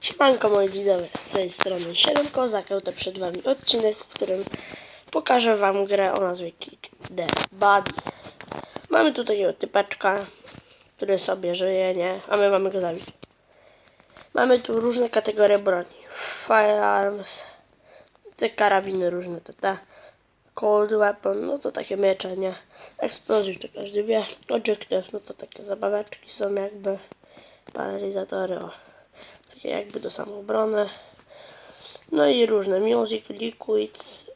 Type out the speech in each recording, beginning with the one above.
Siemanko moi widzowie, z tej strony 7 Kozak, to przed wami odcinek, w którym pokażę wam grę o nazwie Kick the Body. Mamy tu takiego typeczka, który sobie żyje, nie? A my mamy go zabić. Mamy tu różne kategorie broni. Firearms, te karabiny różne, te, te. Cold weapon, no to takie miecze, nie? Explosive, to każdy wie. Objective, no to takie zabaweczki są jakby. Paralizatory, o takie jakby do samoobrony. No i różne music, liquids,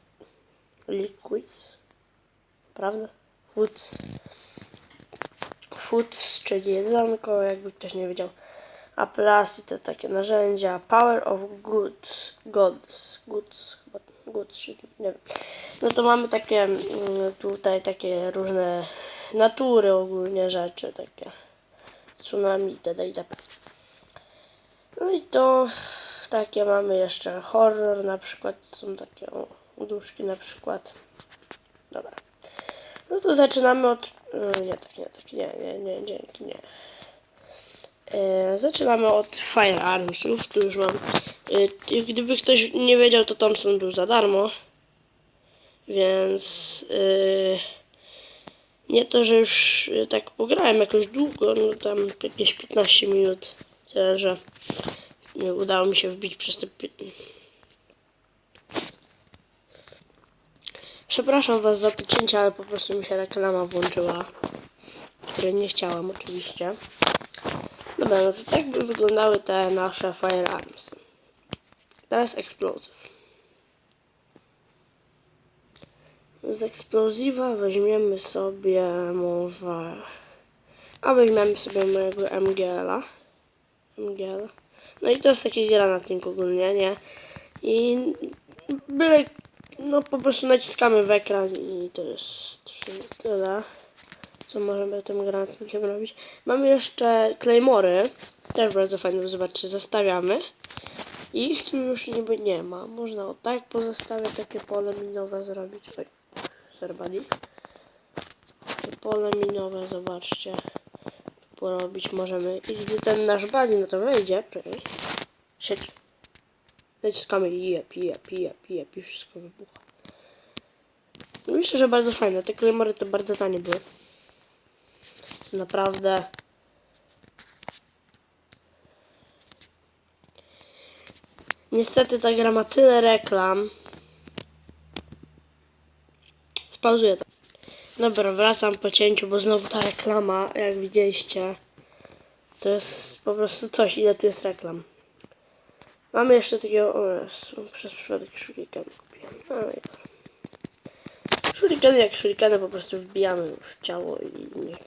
liquids, prawda? Foods, foods, czyli jedzonko, jakby ktoś nie wiedział. A plasy to takie narzędzia, power of goods, gods, goods, goods, nie wiem. No to mamy takie mm, tutaj takie różne natury ogólnie rzeczy, takie tsunami itd. itp. No i to takie mamy jeszcze horror na przykład, są takie o, uduszki na przykład. Dobra. No to zaczynamy od... y, Nie, tak, nie, tak, nie, nie, nie, dzięki, nie. E, zaczynamy od Firearmsów, tu już mam. E, gdyby ktoś nie wiedział, to Thompson był za darmo. Więc... E, nie to, że już tak pograłem jakoś długo, no tam jakieś 15 minut. Tyle, że udało mi się wbić przez te... Przepraszam was za to cięcie, ale po prostu mi się reklama włączyła. Której nie chciałam oczywiście. Dobra, no to tak by wyglądały te nasze firearms. Teraz explosive. Z eksplozywa weźmiemy sobie może... A weźmiemy sobie mojego MGL-a. No i to jest taki granatnik ogólnie, nie? I byle, no po prostu naciskamy w ekran i to jest tyle, co możemy tym granatnikiem robić. Mamy jeszcze Claymory, też bardzo fajne, zobaczcie, zestawiamy. I ich tu już niby nie ma. Można o tak pozostawiać takie pole minowe zrobić. Oj. Takie pole minowe, zobaczcie porobić możemy. I gdy ten nasz buddy na to wejdzie, czekaj, siedź. Naciskamy i jep, jep, jep, i wszystko wybucha. Myślę, że bardzo fajne. Te klemory to bardzo tanie były. Naprawdę. Niestety ta gra ma tyle reklam. Spauzuję to. Dobra, wracam po cięciu, bo znowu ta reklama, jak widzieliście, to jest po prostu coś, ile tu jest reklam. Mamy jeszcze takiego, o Jezu, przez przypadek shuriken kupiłem. No i dobra. Shurikeny jak shurikeny po prostu wbijamy w ciało i niech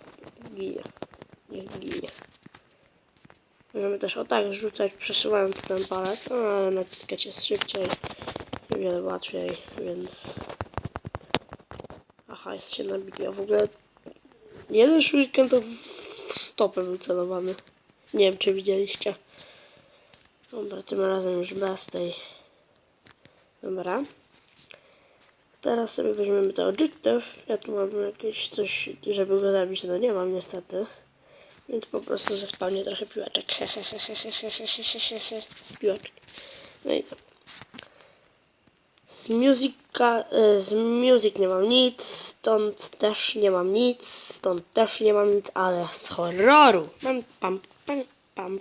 ginie. Niech ginie. Możemy też o tak rzucać, przesuwając ten palec, no, ale naciskać jest szybciej i wiele łatwiej, więc... Nice się nabili, a w ogóle jeden shuriken to w stopę był celowany. Nie wiem, czy widzieliście. Dobra, tym razem już bez tej. Dobra. Teraz sobie weźmiemy te objective. Ja tu mam jakieś coś, żeby go zabić, to no nie mam niestety. Więc po prostu zespawnię trochę piłeczek. piłeczek. No i tam. Z muzyka, y, z music nie mam nic, stąd też nie mam nic, stąd też nie mam nic, ale z horroru mam pam, pam, pam,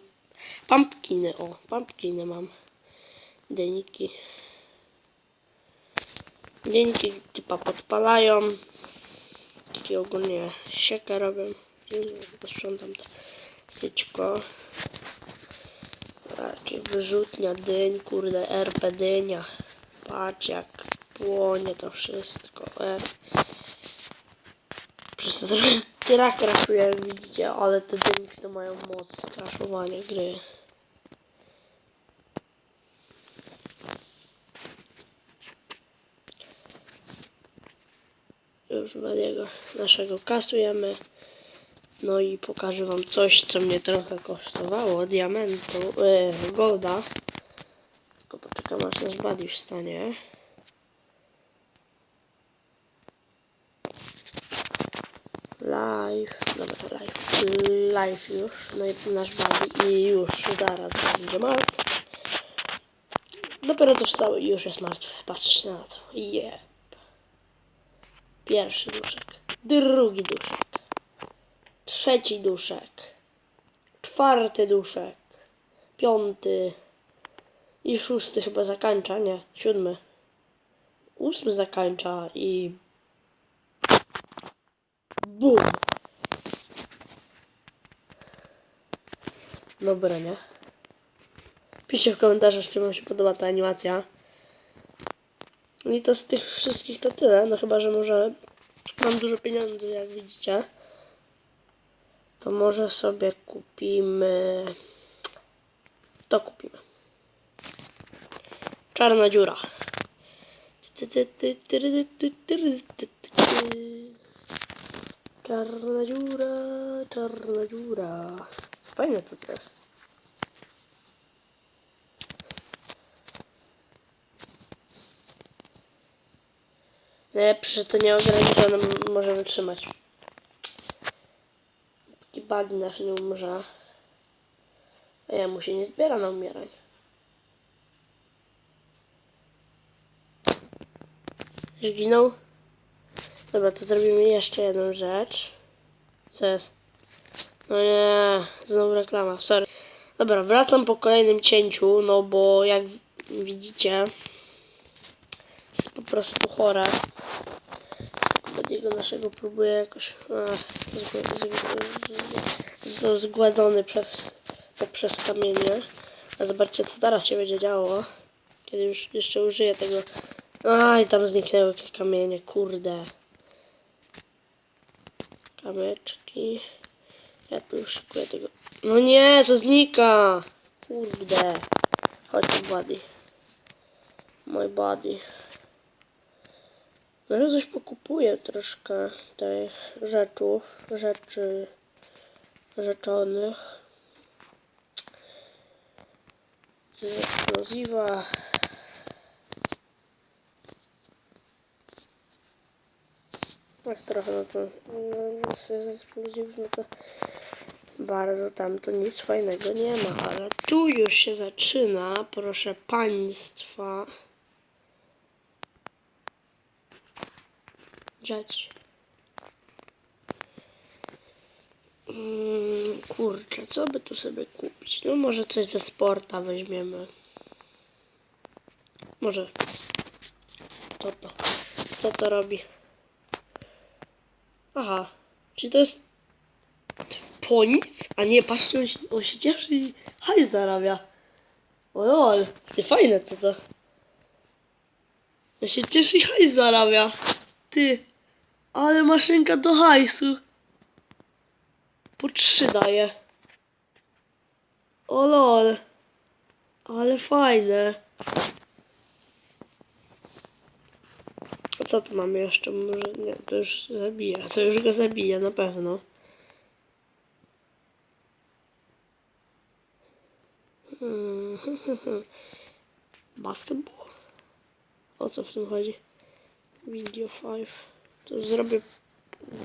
pumpkiny, o, pumpkiny mam. Dzienniki. Dzienniki typa podpalają. Takie ogólnie siekę robią. Posprzątam to syćko. Takie wyrzutnia dyń, kurde, RP dynia. Patrz jak płonie to wszystko. E. Przez to trochę gra widzicie, ale te dymki to mają moc kraszowania gry. Już Wadiego naszego kasujemy. No i pokażę wam coś, co mnie trochę kosztowało. Diamentu, e, golda. Tylko poczekam aż nasz buddy wstanie. Live, dobra, live, live już, no i nasz buddy i już zaraz będzie mark. Dopiero to wstał i już jest martwy. Patrzcie na to. Jeb. Pierwszy duszek. Drugi duszek. Trzeci duszek. Czwarty duszek. Piąty. I szósty chyba zakańcza, nie, siódmy. Ósmy zakańcza i... Bum! Dobra, nie? Piszcie w komentarzach, czy wam się podoba ta animacja. I to z tych wszystkich to tyle, no chyba, że może mam dużo pieniędzy, jak widzicie. To może sobie kupimy... To kupimy. Czarna dziura. Czarna dziura, czarna dziura. Fajne co to jest. Najlepsze, to nieograniczone m- może wytrzymać. Taki bagi nasz nie umrze. A ja mu się nie zbiera na umieranie. Zginął? Dobra, to zrobimy jeszcze jedną rzecz. Co jest? No nie, znowu reklama, sorry. Dobra, wracam po kolejnym cięciu, no bo jak widzicie, jest po prostu chore. Badiego naszego próbuję jakoś ach, zgładzony przez, poprzez kamienie. A zobaczcie, co teraz się będzie działo, kiedy już jeszcze użyję tego. Aj, tam zniknęły te kamienie, kurde. Kamyczki. Ja tu szykuję tego. No nie, to znika! Kurde. Chodź tu, buddy. Mój buddy. Może coś pokupuję troszkę tych rzeczów, rzeczy rzeczonych. Z eksploziwa. Tak trochę no to no, no to bardzo tam to nic fajnego nie ma, ale tu już się zaczyna, proszę państwa. dziać. Mm, kurczę, co by tu sobie kupić? No może coś ze sporta weźmiemy. Może. To to. Co to robi? Aha. Czy to jest po nic? A nie, patrzcie, on się, on się cieszy i hajs zarabia. O lol, ty fajne to to. On się cieszy i hajs zarabia. Ty, ale maszynka do hajsu. Po trzy daje. O lol. Ale fajne. A co tu mamy jeszcze? Może nie, to już zabija. To już go zabija na pewno. Basketball? O co w tym chodzi? Video 5. To zrobię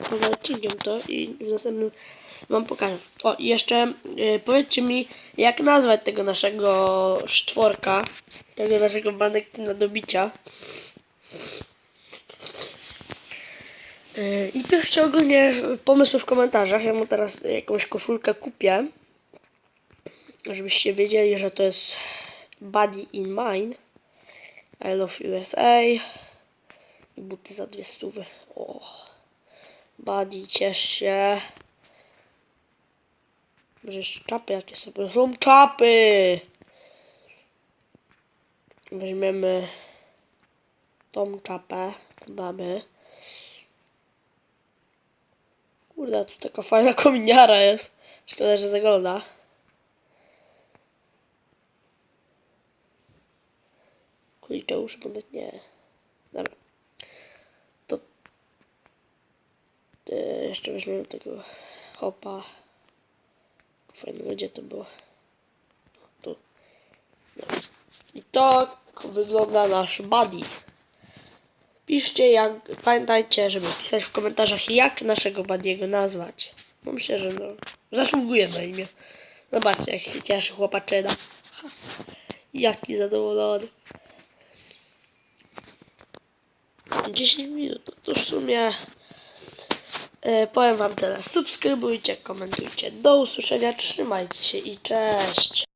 poza odcinkiem to i w następnym wam pokażę. O, i jeszcze y, powiedzcie mi, jak nazwać tego naszego sztworka, tego naszego manekina do bicia. I piszcie ogólnie pomysły w komentarzach. Ja mu teraz jakąś koszulkę kupię, żebyście wiedzieli, że to jest Body in Mine. I love USA. I buty za dwie stówy. O. Buddy, ciesz się. Może jeszcze czapy jakie sobie. Są czapy! Weźmiemy tą czapę. Damy. Kurde, tu taka fajna kominiara jest. Szkoda, że zagląda. Kurczę, uszy będę... Nie. Dobra. To... E, jeszcze weźmiemy tego hopa. Fajnego, gdzie to było? O, Tu. No. I tak wygląda nasz buddy. Piszcie jak, pamiętajcie, żeby pisać w komentarzach jak naszego Badiego nazwać. Bo myślę, że no, zasługuje na imię. Zobaczcie jak się cieszy chłopaczyna. Jaki zadowolony. 10 minut, no to w sumie e, powiem wam teraz. Subskrybujcie, komentujcie. Do usłyszenia, trzymajcie się i cześć.